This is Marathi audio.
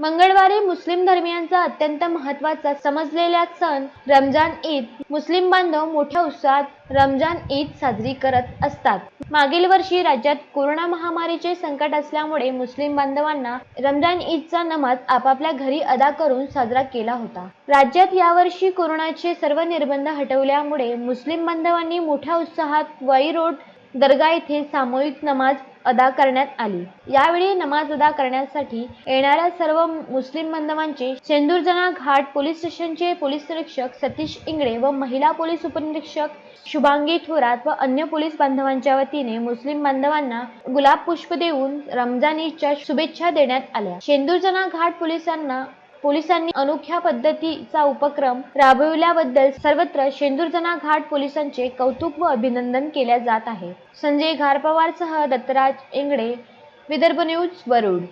मंगळवारी मुस्लिम धर्मियांचा अत्यंत महत्त्वाचा समजलेला सण रमजान ईद. मुस्लिम बांधव मोठ्या उत्साहात रमजान ईद साजरी करत असतात. मागील वर्षी राज्यात कोरोना महामारीचे संकट असल्यामुळे मुस्लिम बांधवांना रमजान ईदचा नमाज आपापल्या घरी अदा करून साजरा केला होता. राज्यात यावर्षी कोरोनाचे सर्व निर्बंध हटवल्यामुळे मुस्लिम बांधवांनी मोठ्या उत्साहात वाई रोड दर्गा येथे सामूहिक नमाज अदा करण्यात आली. यावेळी नमाज अदा करण्यासाठी येणाऱ्या सर्व मुस्लिम बांधवांचे शेंदूरजना घाट पोलीस स्टेशनचे पोलीस निरीक्षक सतीश इंगळे व महिला पोलीस उपनिरीक्षक शुभांगी थोरात व अन्य पोलीस बांधवांच्या वतीने मुस्लिम बांधवांना गुलाब पुष्प देऊन रमजान ईदच्या शुभेच्छा देण्यात आल्या. शेंदूरजना घाट पोलिसांना पोलिसांनी अनोख्या पद्धतीचा उपक्रम राबविल्याबद्दल सर्वत्र शेंदुरजना घाट पोलिसांचे कौतुक व अभिनंदन केल्या जात आहे. संजय घारपवारसह दत्तराज इंगडे विदर्भ न्यूज वरुड.